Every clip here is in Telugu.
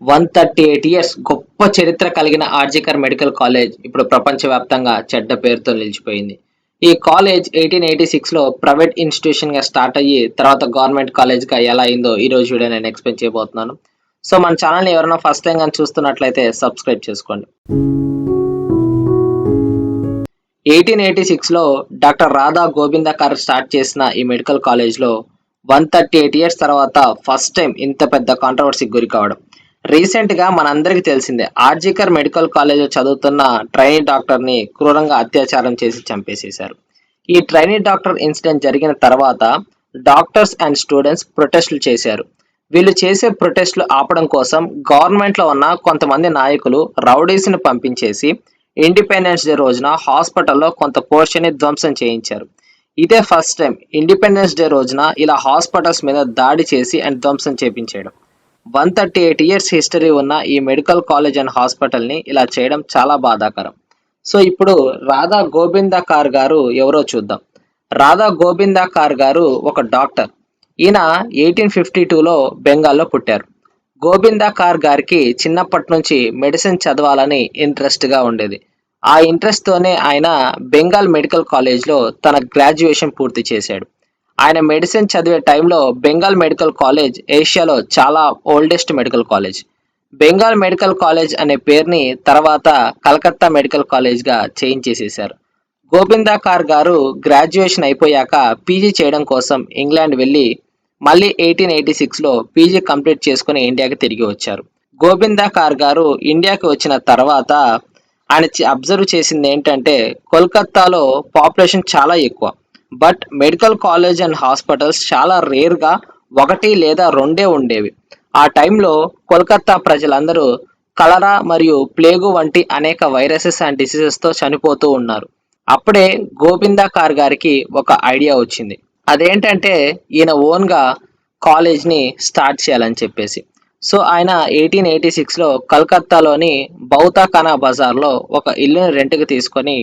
వన్ థర్టీ ఎయిట్ ఇయర్స్ గొప్ప చరిత్ర కలిగిన ఆర్జికర్ మెడికల్ కాలేజ్ ఇప్పుడు ప్రపంచవ్యాప్తంగా చెడ్డ పేరుతో నిలిచిపోయింది. ఈ కాలేజ్ ఎయిటీన్ ఎయిటీ సిక్స్లో ప్రైవేట్ ఇన్స్టిట్యూషన్గా స్టార్ట్ అయ్యి తర్వాత గవర్నమెంట్ కాలేజ్గా ఎలా అయిందో ఈ రోజు వీడియో నేను ఎక్స్ప్లెయిన్ చేయబోతున్నాను. సో మన ఛానల్ని ఎవరైనా ఫస్ట్ టైం కానీ చూస్తున్నట్లయితే సబ్స్క్రైబ్ చేసుకోండి. ఎయిటీన్ ఎయిటీ సిక్స్లో డాక్టర్ రాధా గోవిందకర్ స్టార్ట్ చేసిన ఈ మెడికల్ కాలేజ్లో వన్ థర్టీ ఎయిట్ ఇయర్స్ తర్వాత ఫస్ట్ టైం ఇంత పెద్ద కాంట్రవర్సీకి గురి కావడం. రీసెంట్గా మనందరికీ తెలిసిందే ఆర్జికర్ మెడికల్ కాలేజ్లో చదువుతున్న ట్రైనీ డాక్టర్ని క్రూరంగా అత్యాచారం చేసి చంపేసేశారు. ఈ ట్రైనీ డాక్టర్ ఇన్సిడెంట్ జరిగిన తర్వాత డాక్టర్స్ అండ్ స్టూడెంట్స్ ప్రొటెస్టులు చేశారు. వీళ్ళు చేసే ప్రొటెస్టులు ఆపడం కోసం గవర్నమెంట్లో ఉన్న కొంతమంది నాయకులు రౌడీస్ని పంపించేసి ఇండిపెండెన్స్ డే రోజున హాస్పిటల్లో కొంత పోర్షన్ని ధ్వంసం చేయించారు. ఇదే ఫస్ట్ టైం ఇండిపెండెన్స్ డే రోజున ఇలా హాస్పిటల్స్ మీద దాడి చేసి అండ్ ధ్వంసం చేపించేయడం. One thirty eight years history ఉన్న ఈ మెడికల్ కాలేజ్ అండ్ హాస్పిటల్ని ఇలా చేయడం చాలా బాధాకరం. సో ఇప్పుడు రాధా గోవిందాకార్ గారు ఎవరో చూద్దాం. రాధా గోవిందాకార్ గారు ఒక డాక్టర్. ఈయన ఎయిటీన్ ఫిఫ్టీ టూలో బెంగాల్లో పుట్టారు. గోవిందాకార్ గారికి చిన్నప్పటి నుంచి మెడిసిన్ చదవాలని ఇంట్రెస్ట్గా ఉండేది. ఆ ఇంట్రెస్ట్తోనే ఆయన బెంగాల్ మెడికల్ కాలేజ్లో తన గ్రాడ్యుయేషన్ పూర్తి చేశాడు. ఆయన మెడిసిన్ చదివే టైంలో బెంగాల్ మెడికల్ కాలేజ్ ఏషియాలో చాలా oldest medical college Bengal medical college అనే పేరుని తర్వాత కలకత్తా మెడికల్ కాలేజ్గా చేంజ్ చేసేశారు. గోవిందాకార్ గారు గ్రాడ్యుయేషన్ అయిపోయాక పీజీ చేయడం కోసం ఇంగ్లాండ్ వెళ్ళి మళ్ళీ ఎయిటీన్ ఎయిటీ సిక్స్లో పీజీ కంప్లీట్ చేసుకుని ఇండియాకి తిరిగి వచ్చారు. గోవిందాకార్ గారు ఇండియాకి వచ్చిన తర్వాత ఆయన అబ్జర్వ్ చేసింది ఏంటంటే కోల్కత్తాలో పాపులేషన్ చాలా ఎక్కువ. But medical college and hospitals చాలా రేర్గా ఒకటి లేదా రెండే ఉండేవి. ఆ టైంలో కోల్కత్తా ప్రజలందరూ కలరా మరియు ప్లేగు వంటి అనేక వైరసెస్ అండ్ డిసీజెస్తో చనిపోతూ ఉన్నారు. అప్పుడే గోవిందాకార్ గారికి ఒక ఐడియా వచ్చింది. అదేంటంటే ఈయన ఓన్గా కాలేజ్ని స్టార్ట్ చేయాలని చెప్పేసి. సో ఆయన ఎయిటీన్ ఎయిటీ సిక్స్లో కలకత్తాలోని బౌతాఖానా బజార్లో ఒక ఇల్లుని రెంట్కి తీసుకొని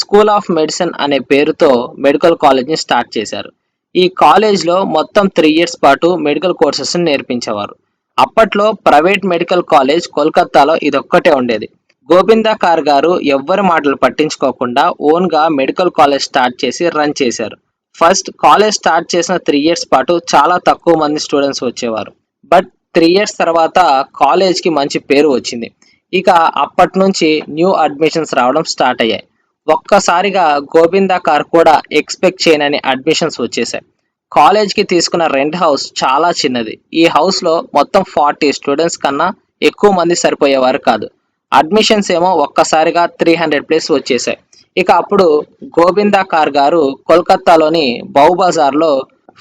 స్కూల్ ఆఫ్ మెడిసిన్ అనే పేరుతో మెడికల్ కాలేజ్ని స్టార్ట్ చేశారు. ఈ కాలేజ్లో మొత్తం త్రీ ఇయర్స్ పాటు మెడికల్ కోర్సెస్ని నేర్పించేవారు. అప్పట్లో ప్రైవేట్ మెడికల్ కాలేజ్ కోల్కత్తాలో ఇదొక్కటే ఉండేది. గోవిందాకార్ గారు ఎవ్వరి మాటలు పట్టించుకోకుండా ఓన్గా మెడికల్ కాలేజ్ స్టార్ట్ చేసి రన్ చేశారు. ఫస్ట్ కాలేజ్ స్టార్ట్ చేసిన త్రీ ఇయర్స్ పాటు చాలా తక్కువ మంది స్టూడెంట్స్ వచ్చేవారు. బట్ త్రీ ఇయర్స్ తర్వాత కాలేజ్కి మంచి పేరు వచ్చింది. ఇక అప్పటి నుంచి న్యూ అడ్మిషన్స్ రావడం స్టార్ట్ అయ్యాయి. ఒక్కసారిగా గోవిందాకార్ కూడా ఎక్స్పెక్ట్ చేయనని అడ్మిషన్స్ వచ్చేసాయి. కాలేజ్కి తీసుకున్న రెంట్ హౌస్ చాలా చిన్నది. ఈ హౌస్లో మొత్తం ఫార్టీ స్టూడెంట్స్ కన్నా ఎక్కువ మంది సరిపోయేవారు కాదు. అడ్మిషన్స్ ఏమో ఒక్కసారిగా త్రీ హండ్రెడ్ ప్లేస్ వచ్చేసాయి. ఇక అప్పుడు గోవిందాకార్ గారు కోల్కత్తాలోని బౌబజార్లో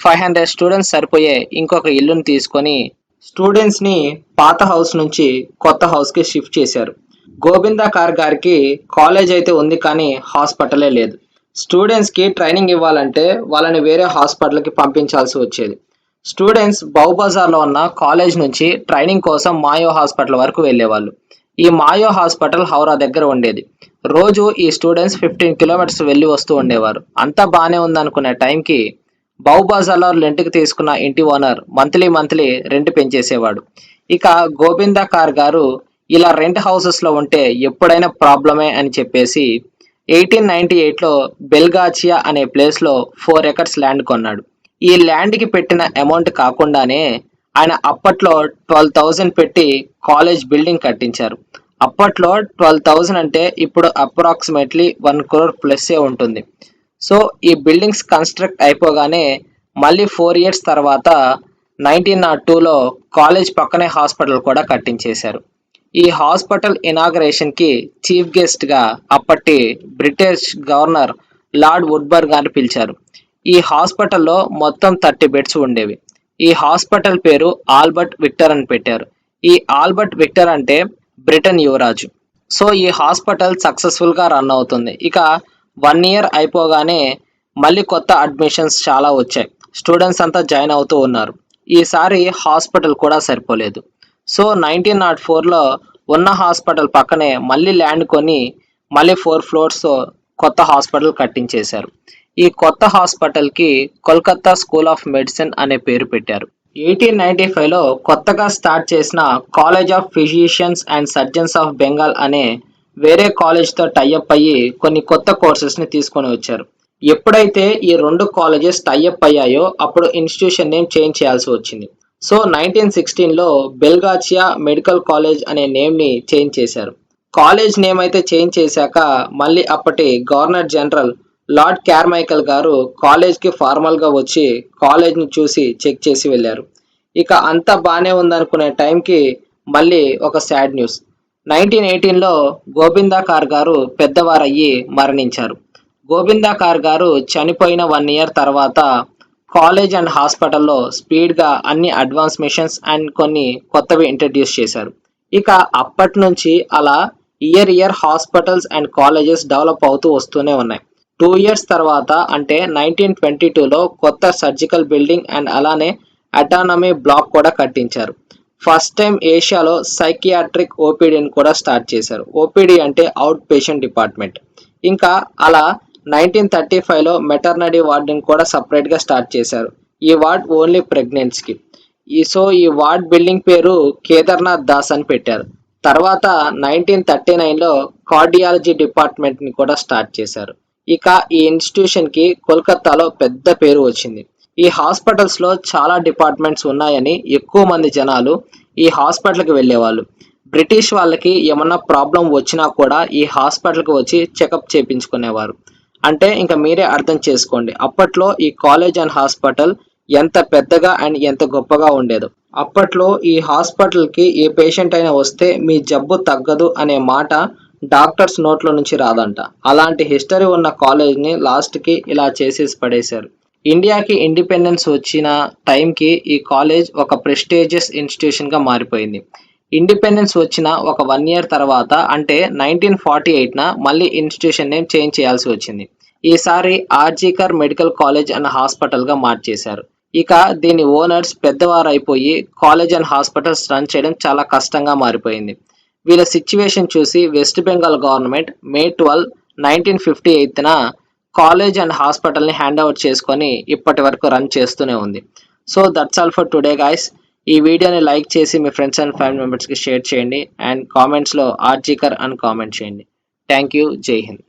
ఫైవ్ హండ్రెడ్ స్టూడెంట్స్ సరిపోయే ఇంకొక ఇల్లుని తీసుకొని స్టూడెంట్స్ని పాత హౌస్ నుంచి కొత్త హౌస్కి షిఫ్ట్ చేశారు. గోవిందాకార్ గారికి కాలేజ్ అయితే ఉంది కానీ హాస్పిటలే లేదు. స్టూడెంట్స్కి ట్రైనింగ్ ఇవ్వాలంటే వాళ్ళని వేరే హాస్పిటల్కి పంపించాల్సి వచ్చేది. స్టూడెంట్స్ బౌ ఉన్న కాలేజ్ నుంచి ట్రైనింగ్ కోసం మాయో హాస్పిటల్ వరకు వెళ్ళేవాళ్ళు. ఈ మాయో హాస్పిటల్ హౌరా దగ్గర ఉండేది. రోజు ఈ స్టూడెంట్స్ ఫిఫ్టీన్ కిలోమీటర్స్ వెళ్ళి వస్తూ ఉండేవారు. అంతా బాగానే ఉందనుకునే టైంకి బౌ రెంట్కి తీసుకున్న ఇంటి ఓనర్ మంత్లీ మంత్లీ రెంట్ పెంచేసేవాడు. ఇక గోవిందాకార్ గారు ఇలా రెంట్ హౌసెస్లో ఉంటే ఎప్పుడైనా ప్రాబ్లమే అని చెప్పేసి ఎయిటీన్ నైన్టీ ఎయిట్లో బెల్గాచియా అనే ప్లేస్లో ఫోర్ ఎకర్స్ ల్యాండ్ కొన్నాడు. ఈ ల్యాండ్కి పెట్టిన అమౌంట్ కాకుండానే ఆయన అప్పట్లో ట్వెల్వ్ థౌజండ్ పెట్టి కాలేజ్ బిల్డింగ్ కట్టించారు. అప్పట్లో ట్వెల్వ్ థౌజండ్ అంటే ఇప్పుడు అప్రాక్సిమేట్లీ వన్ క్రోర్ ప్లస్సే ఉంటుంది. సో ఈ బిల్డింగ్స్ కన్స్ట్రక్ట్ అయిపోగానే మళ్ళీ ఫోర్ ఇయర్స్ తర్వాత నైన్టీన్ నాట్ టూలో కాలేజ్ పక్కనే హాస్పిటల్ కూడా కట్టించేశారు. ఈ హాస్పిటల్ ఇనాగరేషన్కి చీఫ్ గెస్ట్గా అప్పటి బ్రిటిష్ గవర్నర్ లార్డ్ వుడ్బర్గ్ గారిని పిలిచారు. ఈ హాస్పిటల్లో మొత్తం థర్టీ బెడ్స్ ఉండేవి. ఈ హాస్పిటల్ పేరు ఆల్బర్ట్ విక్టర్ అని పెట్టారు. ఈ ఆల్బర్ట్ విక్టర్ అంటే బ్రిటన్ యువరాజు. సో ఈ హాస్పిటల్ సక్సెస్ఫుల్గా రన్ అవుతుంది. ఇక వన్ ఇయర్ అయిపోగానే మళ్ళీ కొత్త అడ్మిషన్స్ చాలా వచ్చాయి. స్టూడెంట్స్ అంతా జాయిన్ అవుతూ ఉన్నారు. ఈసారి హాస్పిటల్ కూడా సరిపోలేదు. సో నైన్టీన్ నాట్ ఫోర్లో ఉన్న హాస్పిటల్ పక్కనే మళ్ళీ ల్యాండ్ కొని మళ్ళీ ఫోర్ ఫ్లోర్స్ కొత్త హాస్పిటల్ కట్టించేశారు. ఈ కొత్త హాస్పిటల్కి కోల్కత్తా స్కూల్ ఆఫ్ మెడిసిన్ అనే పేరు పెట్టారు. ఎయిటీన్ నైన్టీ ఫైవ్లో కొత్తగా స్టార్ట్ చేసిన college of physicians and surgeons of Bengal అనే వేరే కాలేజ్తో టైఅప్ అయ్యి కొన్ని కొత్త కోర్సెస్ని తీసుకొని వచ్చారు. ఎప్పుడైతే ఈ రెండు కాలేజెస్ టైఅప్ అయ్యాయో అప్పుడు ఇన్స్టిట్యూషన్ నేమ్ చేంజ్ చేయాల్సి వచ్చింది. సో నైన్టీన్ సిక్స్టీన్లో బెల్గాచియా మెడికల్ కాలేజ్ అనే నేమ్ని చేంజ్ చేశారు. కాలేజ్ నేమ్ అయితే చేంజ్ చేశాక మళ్ళీ అప్పటి గవర్నర్ జనరల్ లార్డ్ క్యార్మైకల్ గారు కాలేజ్కి ఫార్మల్గా వచ్చి కాలేజ్ని చూసి చెక్ చేసి వెళ్ళారు. ఇక అంతా బాగానే ఉందనుకునే టైంకి మళ్ళీ ఒక సాడ్ న్యూస్. నైన్టీన్ ఎయిటీన్లో గోవిందాకార్ గారు పెద్దవారయ్యి మరణించారు. గోవిందాకార్ గారు చనిపోయిన వన్ ఇయర్ తర్వాత కాలేజ్ అండ్ హాస్పిటల్లో స్పీడ్గా అన్ని అడ్వాన్స్ మిషన్స్ అండ్ కొన్ని కొత్తవి ఇంట్రడ్యూస్ చేశారు. ఇక అప్పటి నుంచి అలా year year hospitals and colleges develop అవుతూ వస్తూనే ఉన్నాయి. టూ ఇయర్స్ తర్వాత అంటే నైన్టీన్ ట్వంటీ టూలో కొత్త సర్జికల్ బిల్డింగ్ అండ్ అలానే అటానమీ బ్లాక్ కూడా కట్టించారు. ఫస్ట్ టైం ఏషియాలో సైకియాట్రిక్ ఓపీడీని కూడా స్టార్ట్ చేశారు. ఓపీడీ అంటే అవుట్ పేషెంట్ డిపార్ట్మెంట్. ఇంకా అలా నైన్టీన్ థర్టీ ఫైవ్లో మెటర్నరీ వార్డుని కూడా సపరేట్గా స్టార్ట్ చేశారు. ఈ వార్డ్ ఓన్లీ ప్రెగ్నెన్స్కి ఈ సో ఈ వార్డ్ బిల్డింగ్ పేరు కేదార్నాథ్ దాస్ అని పెట్టారు. తర్వాత నైన్టీన్ థర్టీ నైన్లో కార్డియాలజీ డిపార్ట్మెంట్ని కూడా స్టార్ట్ చేశారు. ఇక ఈ ఇన్స్టిట్యూషన్కి కోల్కతాలో పెద్ద పేరు వచ్చింది. ఈ హాస్పిటల్స్లో చాలా డిపార్ట్మెంట్స్ ఉన్నాయని ఎక్కువ మంది జనాలు ఈ హాస్పిటల్కి వెళ్ళేవాళ్ళు. బ్రిటిష్ వాళ్ళకి ఏమన్నా ప్రాబ్లం వచ్చినా కూడా ఈ హాస్పిటల్కి వచ్చి చెకప్ చేయించుకునేవారు అంటే ఇంకా మీరే అర్థం చేసుకోండి. అప్పట్లో ఈ కాలేజ్ అండ్ హాస్పిటల్ ఎంత పెద్దగా అండ్ ఎంత గొప్పగా ఉండేదో. అప్పట్లో ఈ హాస్పిటల్కి ఏ పేషెంట్ అయినా వస్తే మీ జబ్బు తగ్గదు అనే మాట డాక్టర్స్ నోట్లో నుంచి రాదంట. అలాంటి హిస్టరీ ఉన్న కాలేజ్ని లాస్ట్కి ఇలా చేసేసి పడేశారు. ఇండియాకి ఇండిపెండెన్స్ వచ్చిన టైంకి ఈ కాలేజ్ ఒక ప్రెస్టేజియస్ ఇన్స్టిట్యూషన్గా మారిపోయింది. ఇండిపెండెన్స్ వచ్చిన ఒక వన్ ఇయర్ తర్వాత అంటే నైన్టీన్ ఫార్టీ ఎయిట్న మళ్ళీ ఇన్స్టిట్యూషన్ నేమ్ చేంజ్ చేయాల్సి వచ్చింది. ఈసారి ఆర్జీకర్ మెడికల్ కాలేజ్ అండ్ హాస్పిటల్గా మార్చేశారు. ఇక దీని ఓనర్స్ పెద్దవారు అయిపోయి కాలేజ్ అండ్ హాస్పిటల్స్ రన్ చేయడం చాలా కష్టంగా మారిపోయింది. వీళ్ళ సిచ్యువేషన్ చూసి West Bengal government May twelve nineteen fifty ఎయిత్న college and హాస్పిటల్ని హ్యాండ్ ఓవర్ చేసుకొని ఇప్పటి వరకు రన్ చేస్తూనే ఉంది. So that's all for today guys. ఈ వీడియోని లైక్ చేసి మీ ఫ్రెండ్స్ అండ్ ఫ్యామిలీ మెంబర్స్కి షేర్ చేయండి అండ్ కామెంట్స్లో ఆర్జీకర్ అని కామెంట్ చేయండి. థ్యాంక్ యూ జై హింద్.